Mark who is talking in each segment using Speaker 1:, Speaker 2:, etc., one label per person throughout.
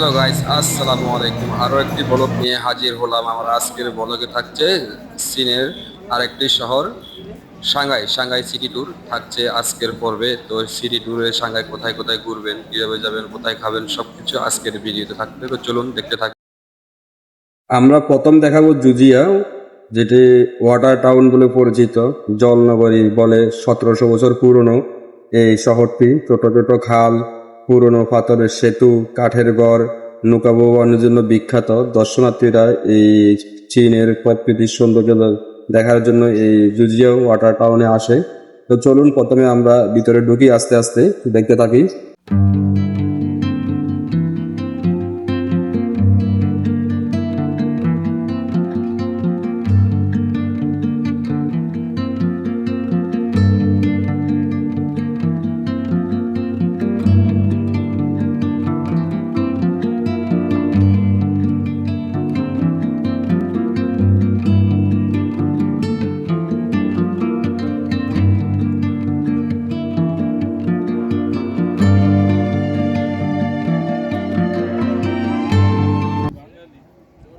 Speaker 1: Hello guys আসসালামু আলাইকুম আরও একটি ব্লগ নিয়ে হাজির হলাম। আমার আজকের ব্লগে থাকছে চীনের আরেকটি শহর, সাংহাই। সাংহাই সিটি ট্যুর থাকছে আজকের পর্বে। তো সিটি ট্যুরে সাংহাই কোথায় কোথায় ঘুরবেন, কীভাবে যাবেন, কোথায় খাবেন সব কিছু আজকের ভিডিওতে থাকবে। তো চলুন দেখতে থাক।
Speaker 2: আমরা প্রথম দেখাবো জুজিয়া, যেটি ওয়াটার টাউন বলে পরিচিত। জলনগরী বলে সতেরোশো বছর পুরনো এই শহরটি। ছোট ছোট খাল, পুরনো পাথরের সেতু, কাঠের ঘর নৌকা ভবনের জন্য বিখ্যাত দর্শনার্থীরা এই চীনের প্রকৃতির সৌন্দর্য দেখার জন্য এই জুজিয়া ওয়াটার টাউনে আসে। তো চলুন প্রথমে আমরা ভিতরে ঢুকি আস্তে আস্তে দেখতে থাকি।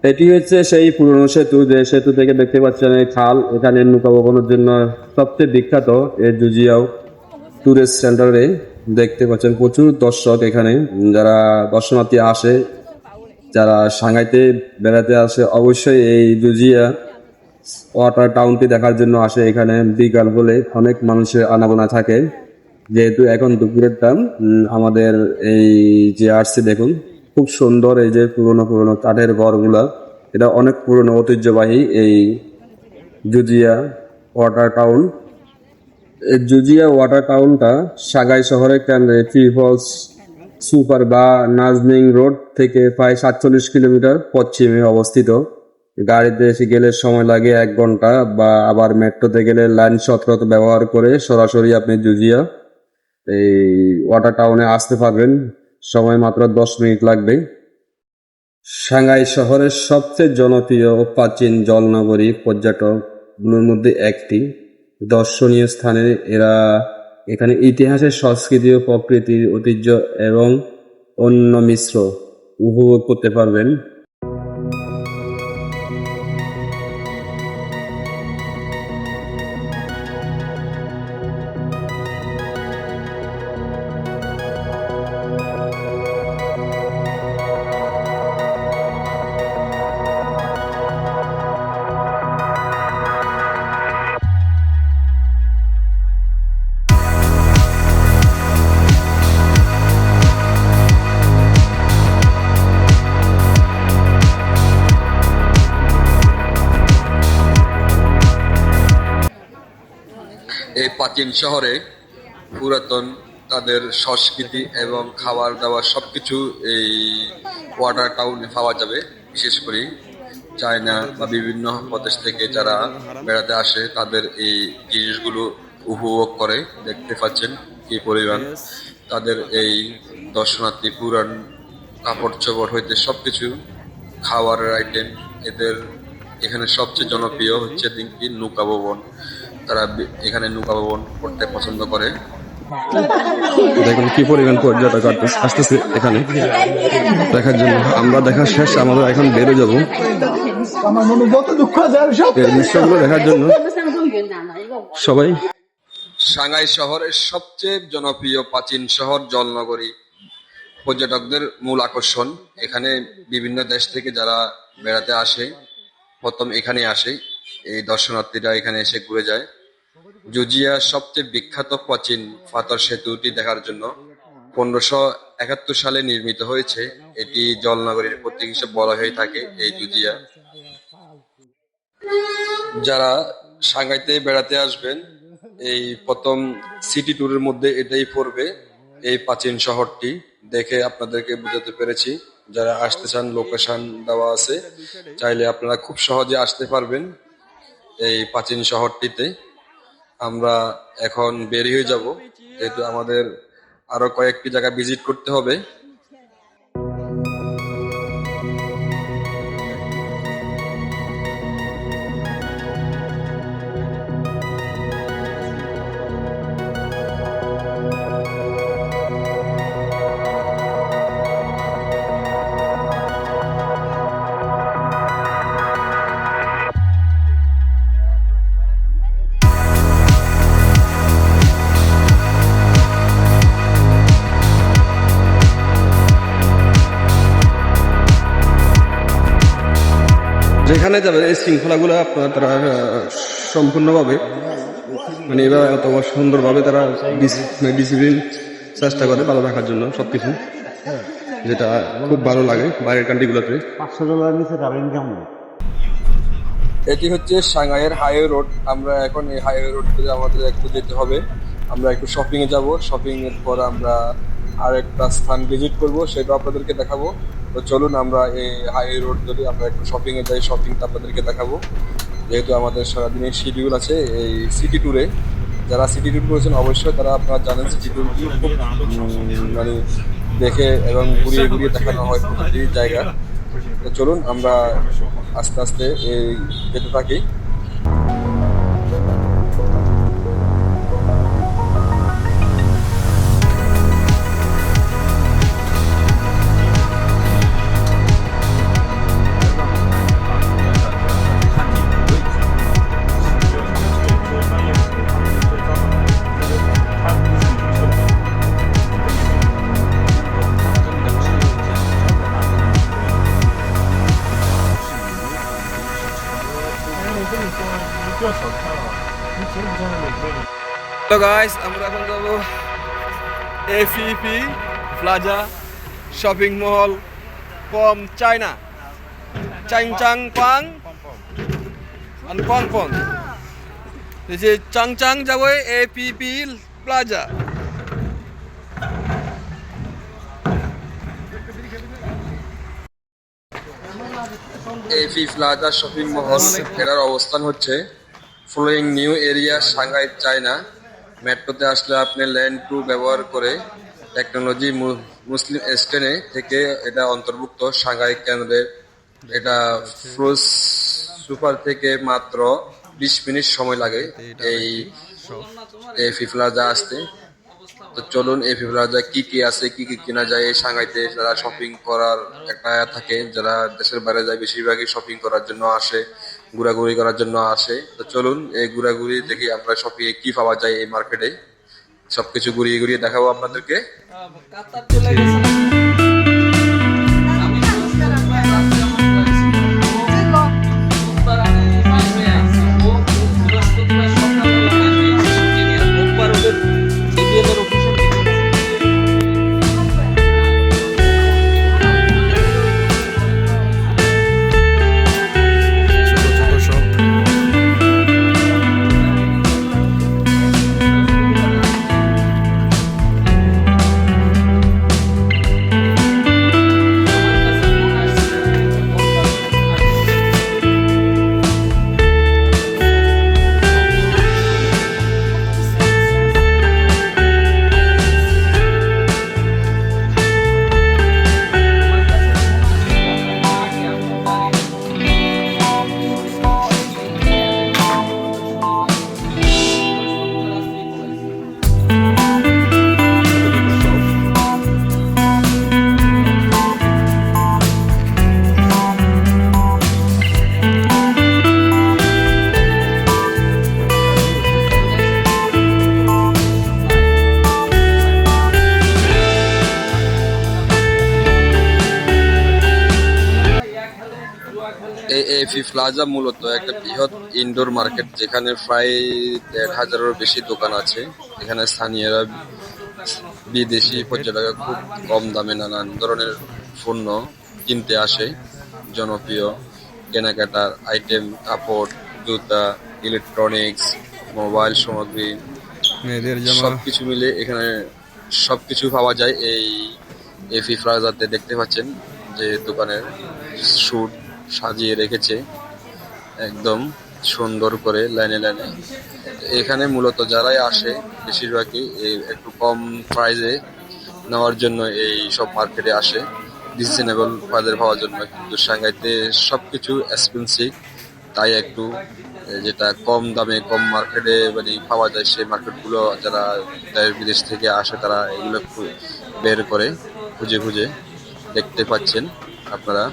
Speaker 2: এটি হচ্ছে সেই পুরনো সেতু, যে সেতু থেকে দেখতে পাচ্ছেন এই খাল। এখানে নৌকা জন্য সবচেয়ে বিখ্যাত এই জুজিয়াও ট্যুরিস্ট সেন্টারে দেখতে পাচ্ছেন প্রচুর দর্শক এখানে। যারা দর্শনার্থী আসে, যারা সাংহাইতে বেড়াতে আসে, অবশ্যই এই জুজিয়া ওয়াটার টাউনটি দেখার জন্য আসে এখানে। বিকাল বলে অনেক মানুষের আনাগোনা থাকে। যেহেতু এখন দুপুরের টাইম আমাদের এই যে আসছে দেখুন খুব সুন্দর এই যে পুরনো পুরনো কাঠের ঘরগুলা। এটা অনেক পুরনো, ঐতিহ্যবাহী এই জুজিয়া ওয়াটার টাউন। এই জুজিয়া ওয়াটার টাউনটা সাগাই শহরের কেন্দ্রে ট্রি ফলস সুপার বা নাজনিং রোড থেকে প্রায় সাতচল্লিশ কিলোমিটার পশ্চিমে অবস্থিত। গাড়িতে এসে গেলে সময় লাগে এক ঘণ্টা বা আবার মেট্রোতে গেলে লাইন সতরত ব্যবহার করে সরাসরি আপনি জুজিয়া এই ওয়াটার টাউনে আসতে পারবেন। সময় মাত্র দশ মিনিট লাগবে সাংহাই শহরের সবচেয়ে জনপ্রিয় ও প্রাচীন জলনগরী পর্যটকগুলোর মধ্যে একটি। দর্শনীয় স্থানে এরা এখানে ইতিহাসের সংস্কৃতি ও প্রকৃতির ঐতিহ্য এবং অন্য মিশ্র উপভোগ করতে পারবেন।
Speaker 1: শহরে পুরাতন তাদের সংস্কৃতি এবং খাবার দাবার সব কিছু এই ওয়াটার টাউনে পাওয়া যাবে বিশেষ করে চায়না বা বিভিন্ন প্রদেশ থেকে যারা বেড়াতে আসে তাদের এই জিনিসগুলো উপভোগ করে দেখতে পাচ্ছেন কি পরিমাণ। তাদের এই দর্শনার্থী পুরাণ কাপড় চোপড় হইতে সব কিছু খাবারের আইটেম এদের এখানে সবচেয়ে জনপ্রিয় হচ্ছে দিনকি নৌকা ভবন তারা এখানে নৌকা ভ্রমণ করতে পছন্দ করে।
Speaker 2: দেখুন কি পরিমাণ পর্যটক আসতেছে এখানে। দেখার জন্য আমরা দেখা শেষ আমরা এখন বেড়ে যাব। দেখার জন্য। সবাই।
Speaker 1: সাংহাই শহরের সবচেয়ে জনপ্রিয় প্রাচীন শহর জলনগরী। পর্যটকদের মূল আকর্ষণ। এখানে বিভিন্ন দেশ থেকে যারা বেড়াতে আসে প্রথম এখানে আসে এই দর্শনার্থীরা এখানে এসে ঘুরে যায়। জুজিয়া সবচেয়ে বিখ্যাত প্রাচীন পাথর সেতুটি দেখার জন্য পনেরোশো একাত্তর সালে নির্মিত হয়েছে। এটি জলনগরীর প্রতীক হিসেবে বলা হয়ে থাকে এই জুজিয়া। যারা সাংহাইতে বেড়াতে আসবেন, এই প্রথম সিটি ট্যুরের মধ্যে এটাই পড়বে এই প্রাচীন শহরটি। দেখে আপনাদেরকে বুঝাতে পেরেছি, যারা আসতে চান, লোকেশন দেওয়া আছে, চাইলে আপনারা খুব সহজে আসতে পারবেন এই প্রাচীন শহরটিতে। আমরা এখন বের হয়ে যাব। যেহেতু আমাদের আরও কয়েকটি জায়গা ভিজিট করতে হবে।
Speaker 2: যেখানে যাবেন এই শৃঙ্খলাগুলো আপনার তারা সম্পূর্ণভাবে মানে এবার অত সুন্দরভাবে তারা ডিসিপ্লিন চেষ্টা করে ভালো রাখার জন্য সব কিছু যেটা খুব ভালো লাগে বাইরের কান্ট্রিগুলোতে
Speaker 3: পাঁচশো ডলার নিচে ট্রাভেলিং কেমন
Speaker 1: এটি হচ্ছে সাংহাইয়ের হাইওয়ে রোড। আমরা এখন এই হাইওয়ে রোড ধরে আমাদের একটু যেতে হবে। আমরা একটু শপিং এ যাব। শপিং এর পর আমরা আর একটা স্থান ভিজিট করব, সেটা আপনাদেরকে দেখাবো। তো চলুন আমরা এই হাই রোড ধরে আমরা একটু শপিং এ যাই শপিংটা আপনাদেরকে দেখাবো। যেহেতু আমাদের সারাদিনের শিডিউল আছে এই সিটি ট্যুরে যারা সিটি ট্যুর করেছেন অবশ্যই তারা আপনারা জানেন সিটি ট্যুর খুব মানে দেখে এবং ঘুরিয়ে ঘুরিয়ে দেখানো হয় প্রতিটি জায়গা। তো চলুন আমরা আস্তে আস্তে এই যেতে থাকি।
Speaker 2: গাইস আমরা এখন যাব এফিপি প্লাজা শপিং মল পম চায়না চাং চাং পাং আর পং পং যে চাং চাং যাব এপিপি প্লাজা
Speaker 1: এফি প্লাজা শপিং মহল এটার অবস্থান হচ্ছে। ফ্লোয়িং নিউ এরিয়া সাংহাই চায়না মেট্রোতে আসলে আপনি ল্যান্ড টু ব্যবহার করে টেকনোলজি মুসলিম স্টেনে থেকে এটা অন্তর্ভুক্ত সাংহাই কেন্দ্রে। এটা ফ্রোজ সুপার থেকে মাত্র বিশ মিনিট সময় লাগে এই এফি প্লাজা আসতে। তো চলুন এই প্লাজা কি কি আছে কি কি কেনা যায় এই সাংহাইতে যারা শপিং করার একটা থাকে যারা দেশের বাইরে যায় বেশিরভাগই শপিং করার জন্য আসে। ঘোরাঘুরি করার জন্য আসে। তো চলুন, এই ঘোরাঘুরি দেখি আমরা সবই কি পাওয়া যায় এই মার্কেটে সবকিছু ঘুরিয়ে ঘুরিয়ে দেখাবো আপনাদেরকে। প্লাজা মূলত একটা বৃহৎ ইনডোর মার্কেট যেখানে প্রায় দেড় হাজারেরও বেশি দোকান আছে। এখানে স্থানীয়রা বিদেশি পর্যটকরা খুব কম দামে নানান ধরনের পণ্য কিনতে আসে। জনপ্রিয় কেনাকাটার আইটেম কাপড় জুতা ইলেকট্রনিক্স মোবাইল সামগ্রী
Speaker 2: মেয়েদের
Speaker 1: সবকিছু মিলে এখানে সবকিছু পাওয়া যায়। এই এফি প্লাজাতে দেখতে পাচ্ছেন যে দোকানের স্যুট সাজিয়ে রেখেছে। একদম সুন্দর করে লাইনে লাইনে। এখানে মূলত যারাই আসে, বেশিরভাগই এই একটু কম প্রাইজে নেওয়ার জন্য এই সব মার্কেটে আসে। রিজনেবল প্রাইজের পাওয়ার জন্য। কিন্তু সাংঘাইতে সব কিছু এক্সপেন্সিভ তাই একটু যেটা কম দামে, কম মার্কেটে মানে পাওয়া যায়, সেই মার্কেটগুলো যারা দেশ বিদেশ থেকে আসে, তারা এগুলো বের করে খুঁজে খুঁজে দেখতে পাচ্ছেন আপনারা।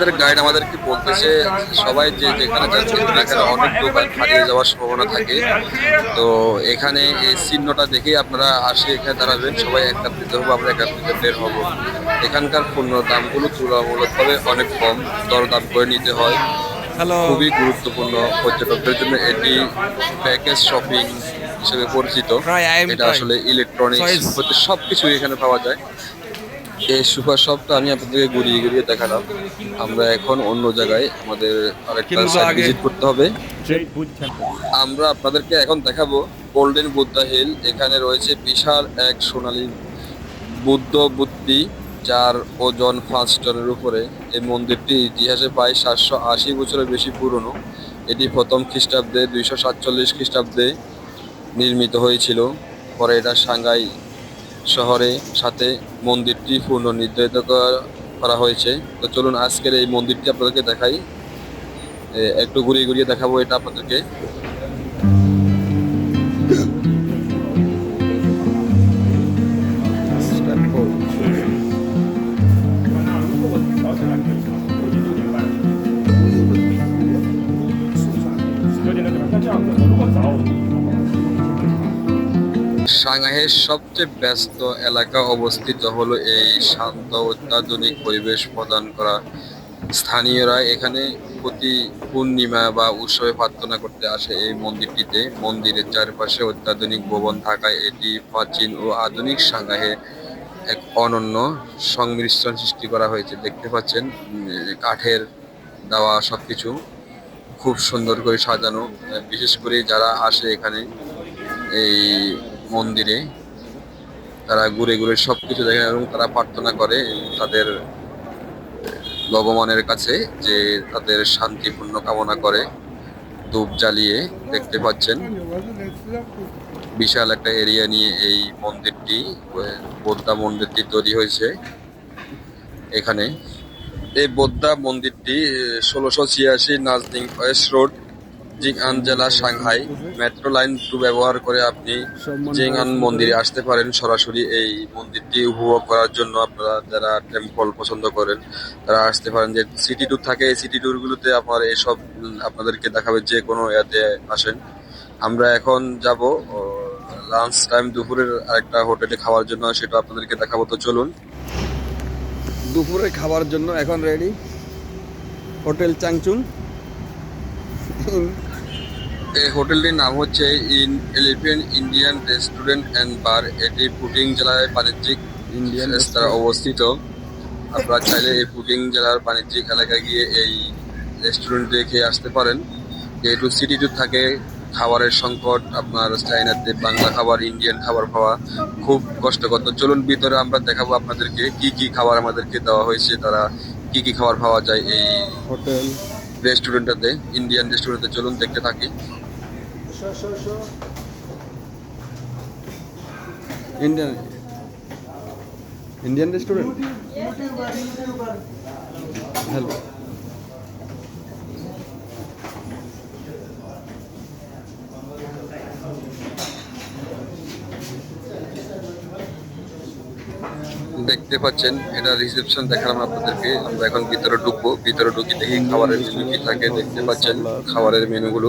Speaker 1: আমাদের গাইড আমাদেরকে বলতেছে সবাই যে যেখানে যাচ্ছে এখানে অনেক দোকান হারিয়ে যাওয়ার সম্ভাবনা থাকে। তো এখানে এই চিহ্নটা দেখেই আপনারা আসে এখানে দাঁড়াবেন। সবাই একত্রিত হব আমরা একত্রিত বের হব। এখানকার পণ্য দামগুলো তুলনামূলকভাবে অনেক কম দরদাম করে নিতে হয়। খুবই গুরুত্বপূর্ণ পর্যটকদের জন্য এটি প্যাকেজ শপিং হিসেবে পরিচিত। এটা আসলে ইলেকট্রনিক্স হতে সব কিছু এখানে পাওয়া যায়। এই সুপার শপটা আমি আপনাদেরকে ঘুরিয়ে ঘুরিয়ে দেখালাম। আমরা এখন অন্য জায়গায় আমাদের আরেকটা সাইট ভিজিট করতে হবে। আমরা আপনাদেরকে এখন দেখাবো গোল্ডেন বুদ্ধা হিল এখানে রয়েছে বিশাল এক সোনালী বুদ্ধ বুদ্ধি যার ওজন পাঁচ টনের উপরে। এই মন্দিরটি ইতিহাসে প্রায় সাতশো আশি বছরের বেশি পুরনো। এটি প্রথম খ্রিস্টাব্দে দুইশো সাতচল্লিশ খ্রিস্টাব্দে নির্মিত হয়েছিল। পরে এটা সাংঘাই শহরে সাথে মন্দিরটি পুনর্নির্ধারিত করা- করা হয়েছে। তো চলুন আজকের এই মন্দিরটি আপনাদেরকে দেখাই। একটু ঘুরিয়ে ঘুরিয়ে দেখাবো এটা আপনাদেরকে। সাংহাইয়ের সবচেয়ে ব্যস্ত এলাকা অবস্থিত হলো এই শান্ত অত্যাধুনিক পরিবেশ প্রদান করা। স্থানীয়রা এখানে প্রতি পূর্ণিমা বা উৎসবে প্রার্থনা করতে আসে এই মন্দিরটিতে। মন্দিরের চারপাশে অত্যাধুনিক ভবন থাকায় এটি প্রাচীন ও আধুনিক সাংহাইয়ে এক অনন্য সংমিশ্রণ সৃষ্টি করা হয়েছে। দেখতে পাচ্ছেন কাঠের দেওয়া সবকিছু খুব সুন্দর করে সাজানো। বিশেষ করে যারা আসে এখানে এই মন্দিরে তারা ঘুরে ঘুরে সব কিছু দেখে এবং তারা প্রার্থনা করে তাদের ভগবানের কাছে যে তাদের শান্তিপূর্ণ কামনা করে ধূপ জ্বালিয়ে দেখতে পাচ্ছেন। বিশাল একটা এরিয়া নিয়ে এই মন্দিরটি, বোদ্ধা মন্দিরটি তৈরি হয়েছে এখানে। এই বোদ্ধা মন্দিরটি, ষোলোশো ছিয়াশি নাজনিং ওয়েস্ট রোড। জিংআন জেলা সাংহাই মেট্রো লাইন টু ব্যবহার করে আপনি জিংআন মন্দিরে আসতে পারেন। সরাসরি এই মন্দিরটি উপভোগ করার জন্য আপনারা যারা টেম্পল পছন্দ করেন, তারা আসতে পারেন। যে সিটি ট্যুর থাকে, এই সিটি ট্যুরগুলোতে আপনার এসব আপনাদেরকে দেখাবে যে কোনো এতে আসেন। আমরা এখন যাব লাঞ্চ টাইম দুপুরের আরেকটা হোটেলে খাওয়ার জন্য, সেটা আপনাদেরকে দেখাবো। তো চলুন। দুপুরে খাবার জন্য এখন রেডি হোটেল চাংচুং। এই হোটেলটির নাম হচ্ছে in elephant Indian restaurant and bar এটি পুটিং জেলায় বাণিজ্যিক ইন্ডিয়ান রেস্তোরাঁ অবস্থিত। আপনারা চাইলে এই পুটিং জেলার বাণিজ্যিক এলাকায় গিয়ে এই রেস্টুরেন্টে খেয়ে আসতে পারেন। যেহেতু সিটি ট্যুর থাকে খাবারের সংকট আপনার চাইনাতে বাংলা খাবার ইন্ডিয়ান খাবার খাওয়া খুব কষ্টকর। তো চলুন ভিতরে আমরা দেখাবো আপনাদেরকে কি কি খাবার আমাদেরকে দেওয়া হয়েছে তারা কি কি খাবার পাওয়া যায় এই হোটেল। রেস্টুরেন্টটাতে ইন্ডিয়ান রেস্টুরেন্টে চলুন দেখতে থাকি। ইন্ডিয়ান রেস্টুরেন্ট হ্যালো দেখতে পাচ্ছেন, এটা রিসেপশন দেখালাম আপনাদেরকে। আমরা এখন ভিতরে ঢুকবো। ভিতরে ঢুকি দেখি খাবারের মেনু কি থাকে। দেখতে পাচ্ছেন খাবারের মেনুগুলো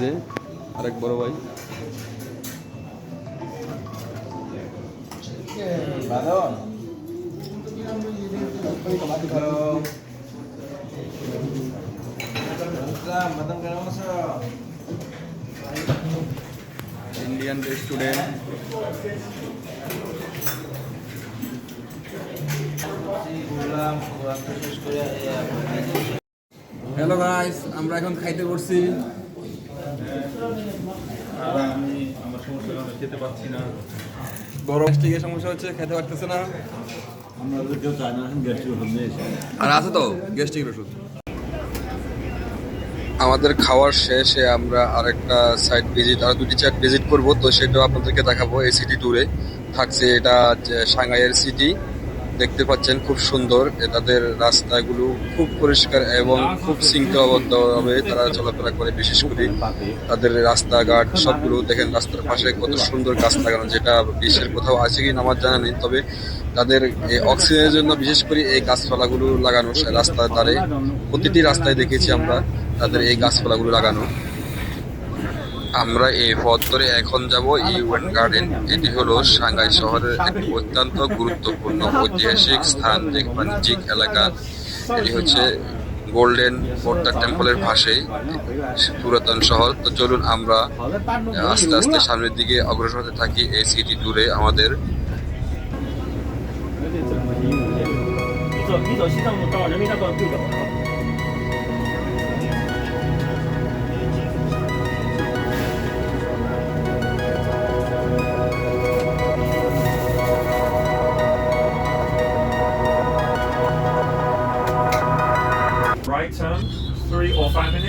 Speaker 1: যে আরেক বড় ভাই। ইন্ডিয়ান রেস্টুরেন্ট
Speaker 2: হ্যালো গাইস আমরা এখন খাইতে বসছি।
Speaker 3: আর আমি আমার সমস্যার কারণে খেতে পাচ্ছি না।
Speaker 2: বড় গ্যাস্ট্রিকের সমস্যা হচ্ছে খেতে পারতেছে না।
Speaker 3: আমরা তো কেউ চাই না গ্যাস্ট্রিক ওষুধ নিয়ে
Speaker 2: আর আছে তো গ্যাস্ট্রিকের ওষুধ।
Speaker 1: আমাদের খাওয়ার শেষে আমরা আরেকটা সাইট ভিজিট আর দুটি সাইট ভিজিট করব তো সেটাও আপনাদেরকে দেখাবো এই সিটি ট্যুরে থাকছে এটা সাংহাইয়ের সিটি দেখতে পাচ্ছেন খুব সুন্দর। তাদের রাস্তাগুলো খুব পরিষ্কার এবং খুব শৃঙ্খলাবদ্ধভাবে তারা চলাফেরা করে, বিশেষ করে তাদের রাস্তাঘাট সবগুলো দেখেন রাস্তার পাশে কত সুন্দর গাছ লাগানো, যেটা বিশ্বের কোথাও আছে কি আমার জানা নেই। তবে তাদের অক্সিজেনের জন্য বিশেষ করে এই গাছপালাগুলো লাগানো রাস্তার ধারে প্রতিটি রাস্তায় দেখেছি আমরা তাদের এই গাছপালাগুলো লাগানো। আমরা এই পথ ধরে এখন যাব ইউএন গার্ডেন। এটি হলো সাংহাই শহরের একটি অত্যন্ত গুরুত্বপূর্ণ ঐতিহাসিক স্থান বাণিজ্যিক এলাকা। এটি হচ্ছে গোল্ডেন পোর্টার টেম্পলের পাশে পুরাতন শহর। তো চলুন আমরা আস্তে আস্তে সামনের দিকে অগ্রসর হতে থাকি এই সিটি ট্যুরে আমাদের।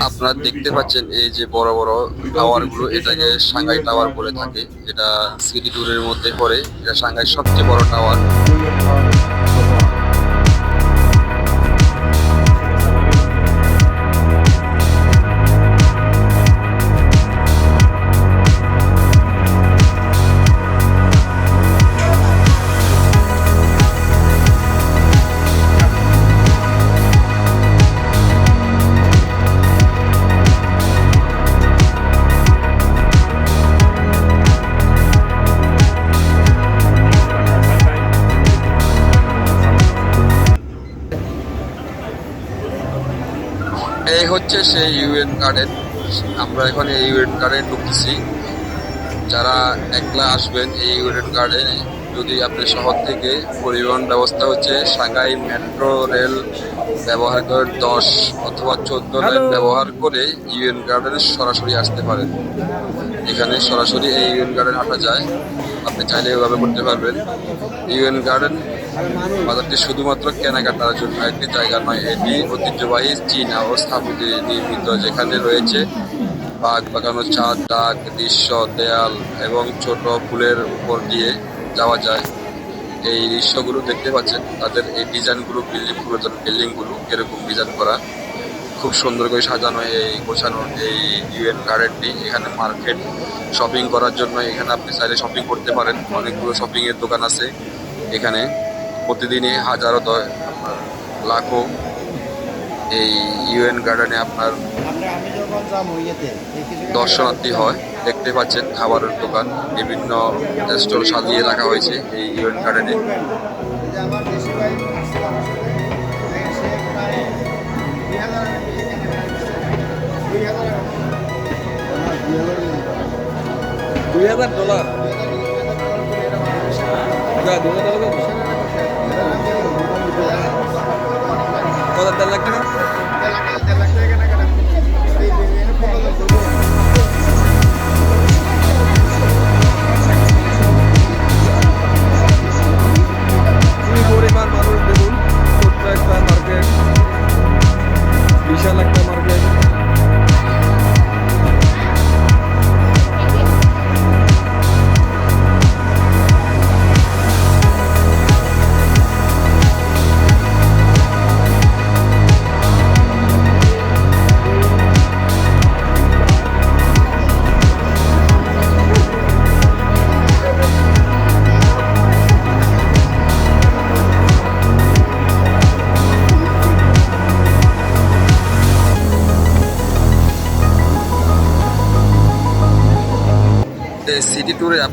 Speaker 1: আপনারা দেখতে পাচ্ছেন এই যে বড় বড় টাওয়ারগুলো এটাকে সাংহাই টাওয়ার বলে থাকে। এটা সিটি ট্যুরের মধ্যে পড়ে। এটা সাংহাই সবচেয়ে বড় টাওয়ার। সেই ইউএন গার্ডেন। আমরা এখন এই ইউএন গার্ডেন ঢুকতেছি। যারা একলা আসবেন এই ইউএন গার্ডেনে যদি আপনি শহর থেকে পরিবহন ব্যবস্থা হচ্ছে সাংহাই মেট্রো রেল ব্যবহার করে দশ অথবা চোদ্দ লাইন ব্যবহার করে ইউএন গার্ডেনে সরাসরি আসতে পারেন। এখানে সরাসরি এই ইউএন গার্ডেন আসা যায়। আপনি চাইলে এভাবে করতে পারবেন। ইউএন গার্ডেন বাজারটি শুধুমাত্র কেনাকাটার জন্য একটি জায়গা নয়, এটি ঐতিহ্যবাহী চীনা ও স্থাপত্যে নির্মিত, যেখানে রয়েছে বাঘ বাগানো ছাদ ডাক, দৃশ্য, দেয়াল এবং ছোট ফুলের উপর দিয়ে যাওয়া যায়। এই দৃশ্যগুলো দেখতে পাচ্ছেন, তাদের এই ডিজাইনগুলো, বিল্ডিং পুরাতন বিল্ডিংগুলো এরকম ডিজাইন করা। খুব সুন্দর করে সাজানো এই গোছানো এই ইউএন গার্ডেনটি এখানে মার্কেট শপিং করার জন্য এখানে আপনি চাইলে শপিং করতে পারেন। অনেকগুলো শপিং এর দোকান আছে এখানে। প্রতিদিনই হাজারো লাখো এই ইউএন গার্ডেনে আপনার দর্শনার্থী হয় দেখতে পাচ্ছেন খাবারের দোকান বিভিন্ন স্টল সাজিয়ে রাখা হয়েছে এই ইউএন গার্ডেনে
Speaker 2: দুই হাজার ডলার দুই হাজার ডলার কত? দেড় লাখ টাকা? পরিমাণ মানুষ দেখুন ছোট্ট একটা মার্কেট বিশাল একটা মার্কেট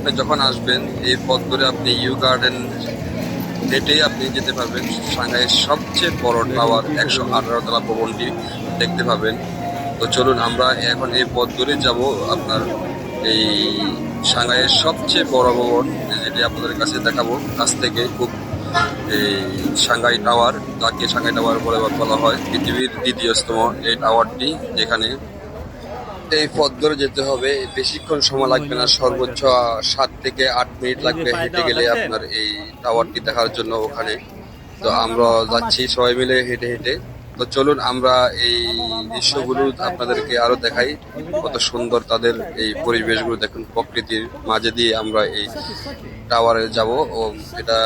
Speaker 1: আপনি যখন আসবেন এই পথ ধরে আপনি ইউ গার্ডেন হেঁটেই আপনি যেতে পারবেন। সাংহাইয়ের সবচেয়ে বড় টাওয়ার একশো আঠারো তলা ভবনটি দেখতে পাবেন। তো চলুন, আমরা এখন এই পথ ধরে যাব আপনার এই সাংহাইয়ের সবচেয়ে বড় ভবন, যেটি আপনাদের কাছে দেখাবো। কাছ থেকে খুব এই সাংহাই টাওয়ার যাকে সাংহাই টাওয়ার বলে বলা হয়। পৃথিবীর দ্বিতীয়তম এই টাওয়ারটি, যেখানে এই পথ ধরে যেতে হবে। বেশিক্ষণ সময় লাগবে না, সর্বোচ্চ সাত থেকে আট মিনিট লাগবে হেঁটে গেলে আপনার এই টাওয়ারটি দেখার জন্য ওখানে। তো আমরা যাচ্ছি সবাই মিলে হেঁটে হেঁটে। তো চলুন আমরা এই দৃশ্যগুলো আপনাদেরকে আরও দেখাই। কত সুন্দর তাদের এই পরিবেশগুলো দেখুন, প্রকৃতির মাঝে দিয়ে আমরা এই টাওয়ারে যাব ও এটা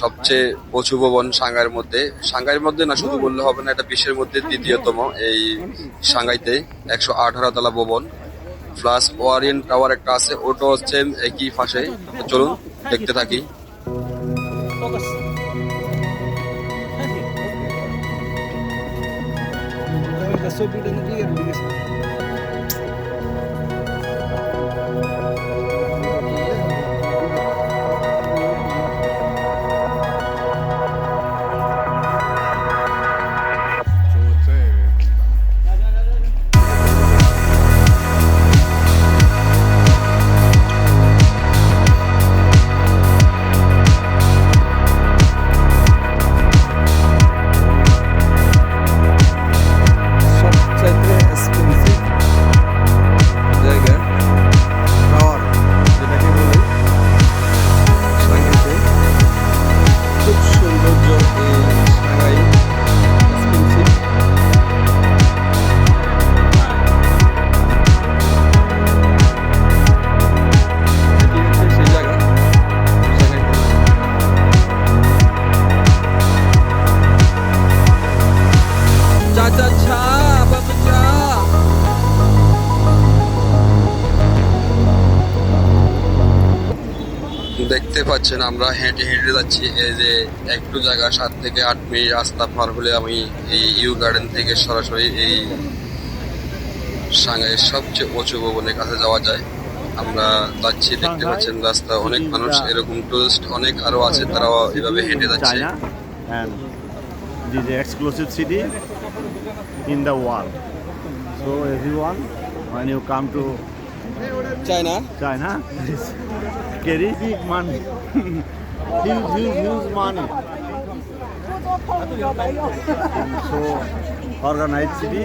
Speaker 1: সবচেয়ে পশু ভবন সাংহাইয়ের মধ্যে। সাংহাইয়ের মধ্যে না, শুধু বললে হবে না, এটা বিশ্বের মধ্যে দ্বিতীয়তম এই সাংহাইতে একশো আঠারো তলা ভবন। প্লাস ওয়ারিয়েন টাওয়ার একটা আছে, ওটা হচ্ছে একই তো চলুন, দেখতে থাকি।
Speaker 2: soy do
Speaker 1: Rodriguez. পাচ্ছেন আমরা হেঁটে হেঁটে যাচ্ছি। এই যে একটু জায়গা সাত থেকে আট মিনিট রাস্তা পার হলে আমি এই ইউ গার্ডেন থেকে সরাসরি এই সাংহাইয়ের সবচেয়ে উঁচু ভবনের কাছে যাওয়া যায়। আমরা যাচ্ছি দেখতে পাচ্ছেন রাস্তা অনেক মানুষ এরকম টুরিস্ট অনেক আরও আছে তারাও এভাবে হেঁটে যাচ্ছে।
Speaker 4: China, and it is the exclusive city in the world. So everyone, when you come to
Speaker 2: China
Speaker 4: please carry big money, huge, huge, huge money. so organized city.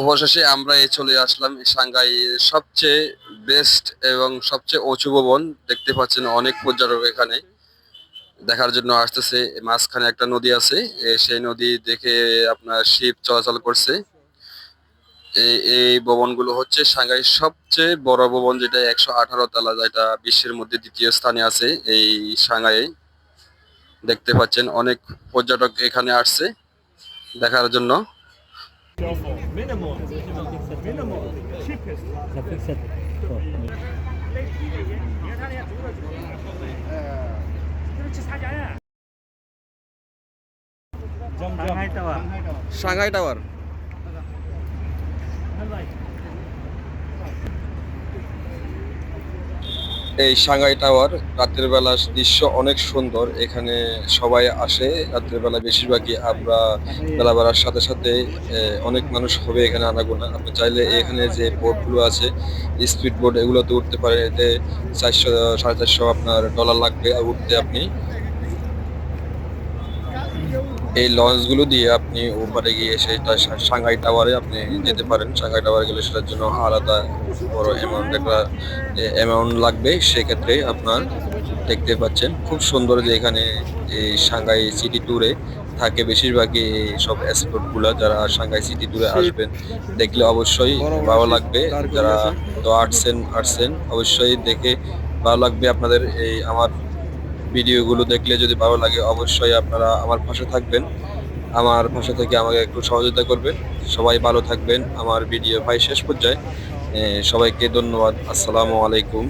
Speaker 1: অবশেষে আমরা এই চলে আসলাম সাংহাই সবচেয়ে বেস্ট এবং সবচেয়ে উঁচু ভবন দেখতে পাচ্ছেন অনেক পর্যটক এখানে। দেখার জন্য আসতেছে মাঝখানে একটা নদী আছে সেই নদী দেখে আপনার শিপ চলাচল করছে এই ভবনগুলো হচ্ছে সাংহাই সবচেয়ে বড় ভবন যেটা একশো আঠারো তলা যেটা বিশ্বের মধ্যে দ্বিতীয় স্থানে আছে এই সাংহাই দেখতে পাচ্ছেন অনেক পর্যটক এখানে আসছে দেখার জন্য
Speaker 2: সাংহাই টাওয়ার।
Speaker 1: এই সাংহাই টাওয়ার রাতের বেলা দৃশ্য অনেক সুন্দর। এখানে সবাই আসে, রাতের বেলা বেশিরভাগই আমরা বেলা বাড়ার সাথে সাথে অনেক মানুষ হবে এখানে আনাগোনা। আপনি চাইলে এখানে যে বোটগুলো আছে, স্পিড বোট, এগুলোতে উঠতে পারেন। এতে চারশো, সাড়ে চারশো আপনার ডলার লাগবে, উঠতে আপনি। এই লঞ্চগুলো দিয়ে আপনি ওপারে গিয়ে সেটা সাংহাই টাওয়ারে আপনি যেতে পারেন। সাংহাই টাওয়ারে গেলে সেটার জন্য আলাদা বড় অ্যামাউন্ট একটা অ্যামাউন্ট লাগবে। সেক্ষেত্রে আপনার দেখতে পাচ্ছেন খুব সুন্দর যে এখানে এই সাংহাই সিটি ট্যুরে থাকে বেশিরভাগই সব স্পটগুলো যারা সাংহাই সিটি ট্যুরে আসবেন দেখলে অবশ্যই ভালো লাগবে। যারা তো আসছেন আসছেন অবশ্যই দেখে ভালো লাগবে আপনাদের এই আমার ভিডিওগুলো দেখলে যদি ভালো লাগে, অবশ্যই আপনারা আমার পাশে থাকবেন। আমার পাশে থেকে আমাকে একটু সহযোগিতা করবেন। সবাই ভালো থাকবেন। আমার ভিডিও ভাই শেষ পর্যায়ে। সবাইকে ধন্যবাদ। আসসালামু আলাইকুম।